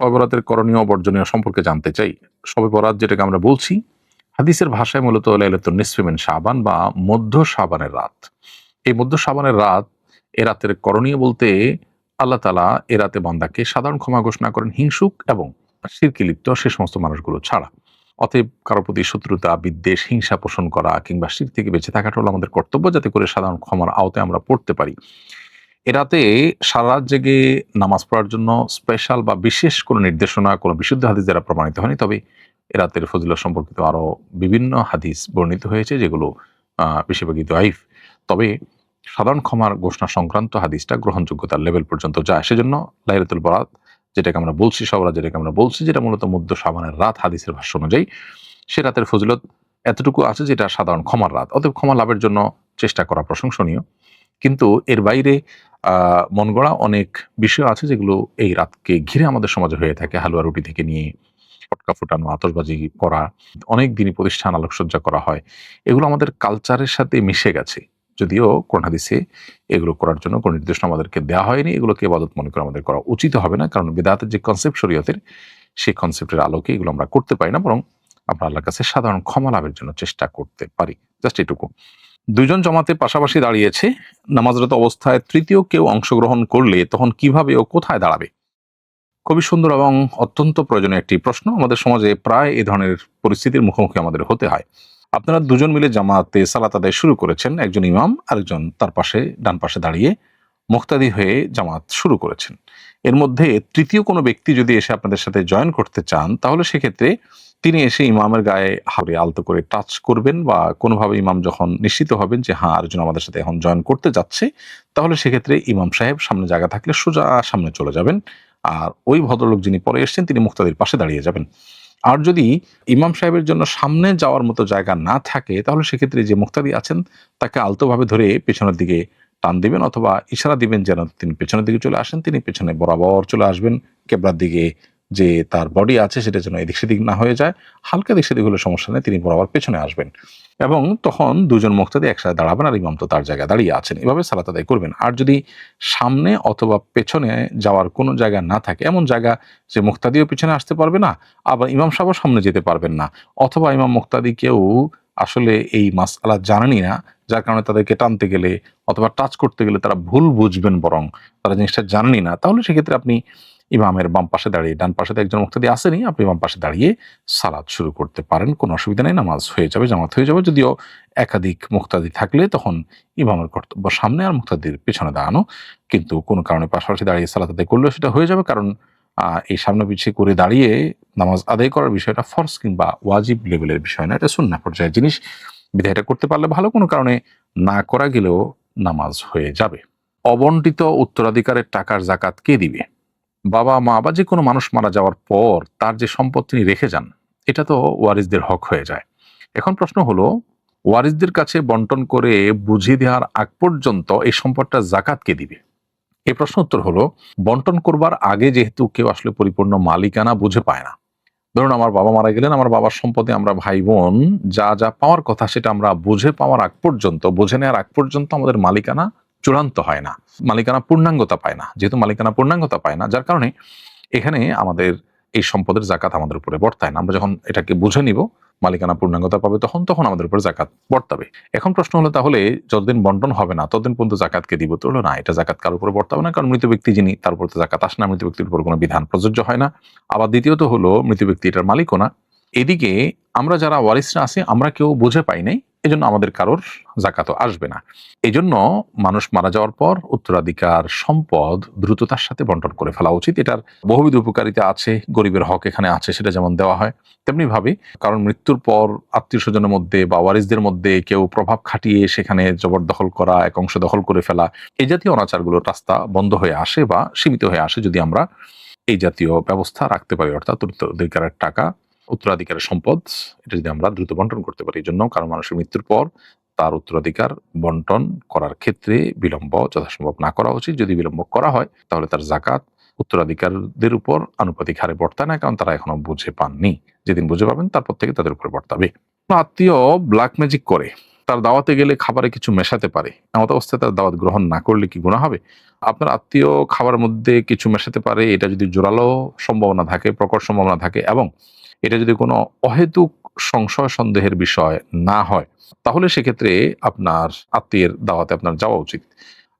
শবে বরাতের করণীয় বর্জনীয় সম্পর্কে জানতে চাই। শবে বরাত যেটাকে আমরা বলছি, হাদিসের ভাষায় মূলত লাইলাতুন নিসফিমিন শাবান বা মধ্য সাবানের রাত। এই মধ্য সাবানের রাত, এ রাতের করণীয় বলতে আল্লাহ তালা এ রাতে বান্দাকে সাধারণ ক্ষমা ঘোষণা করেন হিংসুক এবং শিরকি লিপ্ত সে সমস্ত মানুষগুলো ছাড়া। অতএব কারও প্রতি শত্রুতা, বিদ্বেষ, হিংসা পোষণ করা কিংবা শির থেকে বেঁচে থাকাটা হলো আমাদের কর্তব্য যাতে করে সাধারণ ক্ষমার আওতায় আমরা পড়তে পারি। এরাতে সারা জেগে নামাজ পড়ার জন্য স্পেশাল বা বিশেষ কোনো নির্দেশনা, কোনো বিশুদ্ধ হাদিস দ্বারা প্রমাণিত হয়নি। তবে এরাতের ফজিলত সম্পর্কিত আরও বিভিন্ন হাদিস বর্ণিত হয়েছে, যেগুলো বেশিরভাগই দোয়াইফ তবে সাধারণ ক্ষমার ঘোষণা সংক্রান্ত হাদিসটা গ্রহণযোগ্যতার লেভেল পর্যন্ত যায়। সেজন্য লাইলাতুল বরাত, যেটাকে আমরা বলছি, সবরা যেটাকে আমরা বলছি, যেটা মূলত মধ্য সাবানের রাত হাদিসের ভাষ্য অনুযায়ী, সে রাতের ফজিলত এতটুকু আছে যেটা সাধারণ ক্ষমার রাত। অতএব ক্ষমা লাভের জন্য চেষ্টা করা প্রশংসনীয়। কিন্তু এর বাইরে মন গড়া অনেক বিষয় আছে যেগুলো এই রাতকে ঘিরে আমাদের সমাজে হয়ে থাকে, হালুয়া রুটি থেকে নিয়ে পটকা ফুটানো আতসবাজি করা, অনেক দিনই প্রতিষ্ঠান আলোকসজ্জা করা হয়। এগুলো আমাদের কালচারের সাথে মিশে গেছে। যদিও হাদিসে এগুলো করার জন্য কোনো নির্দেশনা আমাদেরকে দেওয়া হয়নি, এগুলোকে ইবাদত মনে করে আমাদের করা উচিত হবে না, কারণ বেদাতের যে কনসেপ্ট শরীয়তের, সেই কনসেপ্টের আলোকে এগুলো আমরা করতে পারি না, বরং আমরা আল্লাহর কাছে সাধারণ ক্ষমা লাভের জন্য চেষ্টা করতে পারি। জাস্ট এটুকু। দুইজন জমাতে পাশাপাশি দাঁড়িয়েছে। নামাজরত অবস্থায় তৃতীয় কেউ অংশগ্রহণ করলে তখন কীভাবে ও কোথায় দাঁড়াবে? খুবই সুন্দর এবং অত্যন্ত প্রয়োজনীয় একটি প্রশ্ন। আমাদের সমাজে প্রায় এ ধরনের পরিস্থিতির মুখোমুখি আমাদের হতে হয়। আপনারা দুজন মিলে জামাতে সালাত আদায় শুরু করেছেন। একজন ইমাম, আরেকজন তার পাশে, ডান পাশে দাঁড়িয়ে মুক্তাদি হয়ে জামাত শুরু করেছেন। এর মধ্যে তৃতীয় কোনো ব্যক্তি যদি এসে আপনাদের সাথে জয়েন করতে চান, তাহলে সেক্ষেত্রে তিনি এসে ইমামের গায়ে হাতে আলতো করে টাচ করবেন বা কোনোভাবে ইমাম যখন নিশ্চিত হবেন যে হ্যাঁ আরেকজন আমাদের সাথে এখন জয়েন করতে যাচ্ছে, তাহলে সেক্ষেত্রে ইমাম সাহেব সামনে জায়গা থাকলে সোজা সামনে চলে যাবেন। আর ওই ভদ্রলোক যিনি পরে এসেছেন, তিনি মুক্তাদির পাশে দাঁড়িয়ে যাবেন। আর যদি ইমাম সাহেবের জন্য সামনে যাওয়ার মতো জায়গা না থাকে, তাহলে সেক্ষেত্রে যে মুক্তাদি আছেন, তাকে আলতোভাবে ধরে পেছনের দিকে টান দিবেন অথবা ইশারা দিবেন যেন তিনি পেছনের দিকে চলে আসেন। তিনি পেছনে বরাবর চলে আসবেন, কেবলার দিকে যে তার বডি আছে সেটা যেন এদিক সেদিক না হয়ে যায়, হালকা দিক সেদিক হলে সমস্যা নেই, তিনি বরাবর পেছনে আসবেন। এবং তখন দুজন মুক্তাদি একসাথে দাঁড়াবেন আর ইমাম তো তার জায়গায় দাঁড়িয়ে আছেন। এভাবে সালাত আদায় করবেন। আর যদি সামনে অথবা পেছনে যাওয়ার কোনো জায়গা না থাকে, এমন জায়গা যে মুক্তাদিও পিছনে আসতে পারবে না, আবার ইমাম সাহেবও সামনে যেতে পারবেন না, অথবা ইমাম মুক্তাদি কেউ আসলে এই মাসআলা জানেনই না, যার কারণে তাদেরকে টানতে গেলে অথবা টাচ করতে গেলে তারা ভুল বুঝবেন বরং, তারা জিনিসটা জানেনই না, তাহলে সেক্ষেত্রে আপনি ইমামের বাম পাশে দাঁড়িয়ে, ডান পাশে একজন মুক্তাদি আসেনি, আপনি বাম পাশে দাঁড়িয়ে সালাদ শুরু করতে পারেন, কোনো অসুবিধা নেই, নামাজ হয়ে যাবে, জামাত হয়ে যাবে। যদিও একাধিক মুক্তাদি থাকলে তখন ইমামের কর্তব্য সামনে আর মুক্তাদির পেছনে দাঁড়ানো, কিন্তু কোনো কারণে পাশাপাশি দাঁড়িয়ে সালাত আদায় করলেও সেটা হয়ে যাবে, কারণ এই সামনে পিছিয়ে করে দাঁড়িয়ে নামাজ আদায় করার বিষয়টা ফরজ কিংবা ওয়াজিব লেভেলের বিষয় না, এটা সুন্না পর্যায়ের জিনিস। বিধায় এটা করতে পারলে ভালো, কোনো কারণে না করা গেলেও নামাজ হয়ে যাবে। অবন্টিত উত্তরাধিকারের টাকার জাকাত কে দিবে? বাবা, মা বা যে কোনো মানুষ মারা যাওয়ার পর তার যে সম্পদ তিনি রেখে যান, এটা তো ওয়ারিসদের হক হয়ে যায়। এখন প্রশ্ন হলো, ওয়ারিসদের কাছে বন্টন করে বুঝিয়ে দেওয়ার আগ পর্যন্ত এই সম্পদটা জাকাত কে দিবে? এই প্রশ্ন উত্তর হলো, বন্টন করবার আগে যেহেতু কেউ আসলে পরিপূর্ণ মালিকানা বুঝে পায় না। ধরুন আমার বাবা মারা গেলেন, আমার বাবার সম্পদে আমরা ভাই বোন যা যা পাওয়ার কথা সেটা আমরা বুঝে পাওয়ার আগ পর্যন্ত, বুঝে নেওয়ার আগ পর্যন্ত আমাদের মালিকানা চূড়ান্ত হয় না, মালিকানা পূর্ণাঙ্গতা পায় না, যেহেতু মালিকানা পূর্ণাঙ্গতা পায় না, যার কারণে এখানে আমাদের এই সম্পদের জাকাত আমাদের উপরে বর্তায় না। আমরা যখন এটাকে বুঝে নিব, মালিকানা পূর্ণাঙ্গতা পাবে, তখন তখন আমাদের উপরে জাকাত বর্তাবে। এখন প্রশ্ন হলো তাহলে যতদিন বন্টন হবে না, ততদিন পর্যন্ত জাকাতকে দিব তো না? এটা জাকাত কারোর উপরে বর্তাবে না? কারণ মৃত ব্যক্তি যিনি, তার উপর তো জাকাত আসে না, মৃত ব্যক্তির উপর কোনো বিধান প্রযোজ্য হয় না। আবার দ্বিতীয়ত হলো মৃত ব্যক্তি এটার মালিকও না। এদিকে আমরা যারা ওয়ারিসরা আছি, আমরা কেউ বুঝে পাই নাই এজন্য আমাদের কারোর জাকাতও আসবে না। এই জন্য মানুষ মারা যাওয়ার পর উত্তরাধিকার, সম্পদ দ্রুততার সাথে বন্টন করে ফেলা উচিত। এটার বহুবিধ উপকারিতা আছে, গরিবের হক এখানে আছে, সেটা যেমন দেওয়া হয়, তেমনি ভাবে কারণ মৃত্যুর পর আত্মীয় স্বজনের মধ্যে বা ওয়ারিসদের মধ্যে কেউ প্রভাব খাটিয়ে সেখানে জবরদখল করা, এক অংশ দখল করে ফেলা, এই জাতীয় অনাচারগুলোর রাস্তা বন্ধ হয়ে আসে বা সীমিত হয়ে আসে যদি আমরা এই জাতীয় ব্যবস্থা রাখতে পারি, অর্থাৎ উত্তরাধিকারের টাকা উত্তরাধিকারের সম্পদ, এটা যদি আমরা দ্রুত বন্টন করতে পারি, এই জন্য কারণ মানুষের মৃত্যুর পর তার উত্তরাধিকার বন্টন করার ক্ষেত্রে বিলম্ব যথাসম্ভব না করা উচিত। যদি বিলম্ব করা হয়, তাহলে তার জাকাত উত্তরাধিকারদের উপর আনুপাতিক হারে বর্তায় না কারণ তারা এখনও বুঝে পাননি। যেদিন বুঝে পাবেন, তারপর থেকে তাদের উপরে বর্তাবে। আত্মীয় ব্ল্যাক ম্যাজিক করে, তার দাওয়াতে গেলে খাবারে কিছু মেশাতে পারে। এমত অবস্থায় তার দাওয়াত গ্রহণ না করলে কি গুণা হবে? আপনার আত্মীয় খাবারের মধ্যে কিছু মেশাতে পারে, এটা যদি জোরালো সম্ভাবনা থাকে, প্রকট সম্ভাবনা থাকে, এবং এটা যদি কোনো অহেতুক সংশয় সন্দেহের বিষয় না হয়, তাহলে সেক্ষেত্রে আপনার আত্মীয়ের দাওয়াতে আপনার যাওয়া উচিত।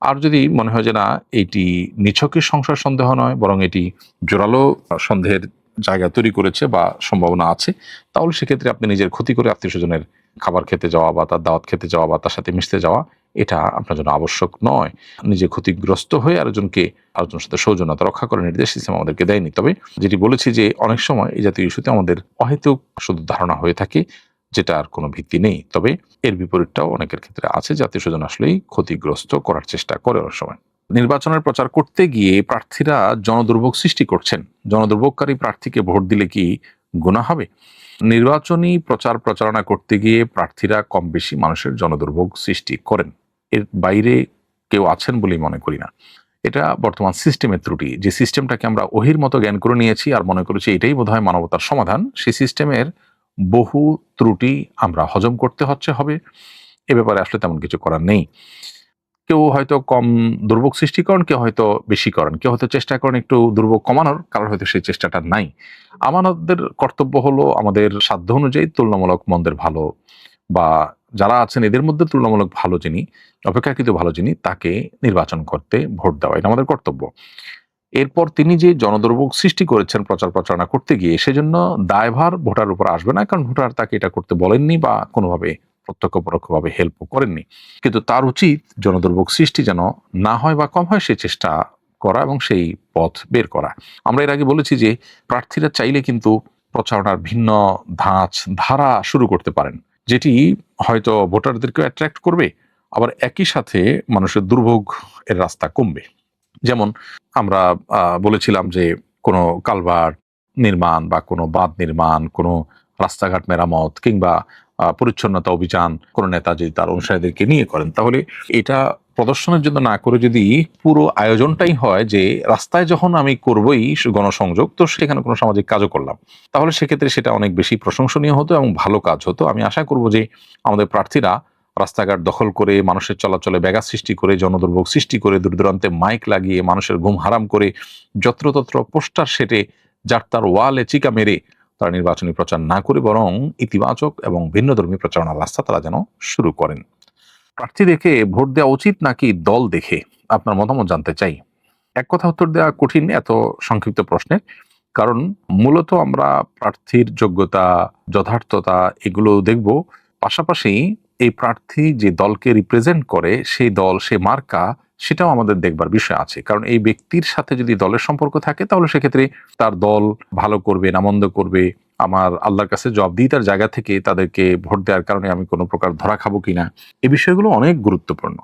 আর যদি মনে হয় যে না, এটি নিছকের সংশয় সন্দেহ নয়, বরং এটি জোরালো সন্দেহের জায়গা তৈরি করেছে বা সম্ভাবনা আছে, তাহলে সেক্ষেত্রে আপনি নিজের ক্ষতি করে আত্মীয় স্বজনের খাবার খেতে যাওয়া বা তার দাওয়াত খেতে যাওয়া বা তার সাথে মিশতে যাওয়া এটা আপনার জন্য আবশ্যক নয়। নিজে ক্ষতিগ্রস্ত হয়ে আরেকজনকে, আরেকজনের সাথে সৌজন্যতা রক্ষা করার নির্দেশ সিস্টেম আমাদেরকে দেয়নি। তবে যেটি বলেছি যে অনেক সময় এই জাতীয় ইস্যুতে আমাদের অহেতুক শুধু ধারণা হয়ে থাকে, যেটা আর কোনো ভিত্তি নেই। তবে এর বিপরীতটাও অনেকের ক্ষেত্রে আছে, জাতীয় স্বজন আসলেই ক্ষতিগ্রস্ত করার চেষ্টা করে অনেক সময়। নির্বাচনের প্রচার করতে গিয়ে প্রার্থীরা জনদুর্ভোগ সৃষ্টি করছেন। জনদুর্ভোগকারী প্রার্থীকে ভোট দিলে কি গুণা হবে? নির্বাচনী প্রচার প্রচারণা করতে গিয়ে প্রার্থীরা কম বেশি মানুষের জনদুর্ভোগ সৃষ্টি করেন। এর বাইরে কেউ আছেন বলেই মনে করি না। এটা বর্তমান সিস্টেমের ত্রুটি। যে সিস্টেমটাকে আমরা ওহির মতো জ্ঞান করে নিয়েছি আর মনে করেছি এটাই বোধহয় মানবতার সমাধান, সেই সিস্টেমের বহু ত্রুটি আমরা হজম করতে হচ্ছে হবে। এ ব্যাপারে আসলে তেমন কিছু করার নেই। কেউ হয়তো কম দুর্ভোগ সৃষ্টি করেন, কেউ হয়তো বেশি করেন। কেউ হয়তো চেষ্টা করেন একটু দুর্ভোগ কমানোর কারণ হয়তো সেই চেষ্টাটা নাই। আমাদের কর্তব্য হলো আমাদের সাধ্য অনুযায়ী তুলনামূলক মন্দের ভালো বা যারা আছেন, এদের মধ্যে তুলনামূলক ভালো যিনি, অপেক্ষাকৃত ভালো যিনি, তাকে নির্বাচন করতে ভোট দেওয়া এটা আমাদের কর্তব্য। এরপর তিনি যে জনদুর্ভোগ সৃষ্টি করেছেন প্রচার প্রচারণা করতে গিয়ে, সেজন্য দায়ভার ভোটার উপর আসবে না, কারণ ভোটার তাকে এটা করতে বলেননি বা কোনোভাবে প্রত্যক্ষ পরোক্ষভাবে হেল্প করেননি। কিন্তু তার উচিত জনদুর্ভোগ সৃষ্টি যেন না হয় বা কম হয়, সে চেষ্টা করা এবং সেই পথ বের করা। আমরা এর আগে বলেছি যে, প্রার্থীরা চাইলে কিন্তু প্রচারণার ভিন্ন ধাঁচ, ধারা শুরু করতে পারেন। যেটি হয়তো ভোটারদেরকে অ্যাট্রাক্ট করবে, আবার একই সাথে মানুষের দুর্ভোগ এর রাস্তা কমবে। যেমন আমরা বলেছিলাম যে কোনো কালভার নির্মাণ বা কোনো বাঁধ নির্মাণ, কোনো রাস্তাঘাট মেরামত কিংবা পরিচ্ছন্নতা অভিযান কোনো নেতা যদি তার অনুসারীদেরকে নিয়ে করেন, তাহলে এটা প্রদর্শনের জন্য না করে যদি পুরো আয়োজনটাই হয় যে রাস্তায় যখন আমি করবই গণসংযোগ, তো সেখানে কোনো সামাজিক কাজও করলাম। তাহলে সেক্ষেত্রে সেটা অনেক বেশি প্রশংসনীয় হতো এবং ভালো কাজ হতো। আমি আশা করব যে আমাদের প্রার্থীরা রাস্তাঘাট দখল করে, মানুষের চলাচলে ব্যাঘাত সৃষ্টি করে, জনদুর্ভোগ সৃষ্টি করে দূর দূরান্তে মাইক লাগিয়ে মানুষের ঘুম হারাম করে, যত্রতত্র পোস্টার সেটে যার তার ওয়ালে চিকা মেরে তারা নির্বাচনী প্রচার না করে বরং ইতিবাচক এবং ভিন্নধর্মী প্রচারণার রাস্তা তারা যেন শুরু করেন। প্রার্থী দেখে ভোট দেওয়া উচিত নাকি দল দেখে? আপনার মতামত জানতে চাই। এক কথা উত্তর দেওয়া কঠিন, এত সংক্ষিপ্ত প্রশ্নের। কারণ মূলত আমরা প্রার্থীর যোগ্যতা, যথার্থতা এগুলো দেখব। পাশাপাশি এই প্রার্থী যে দলকে রিপ্রেজেন্ট করে, সেই দল, সে মার্কা, সেটাও আমাদের দেখবার বিষয় আছে। কারণ এই ব্যক্তির সাথে যদি দলের সম্পর্ক থাকে, তাহলে সেক্ষেত্রে তার দল ভালো করবে নামন্দ করবে। আমার আল্লাহর কাছে জবাবদিহিতার জায়গা থেকে তাদেরকে ভোট দেওয়ার কারণে আমি কোনো প্রকার ধরা খাব কিনা, এ বিষয়গুলো অনেক গুরুত্বপূর্ণ।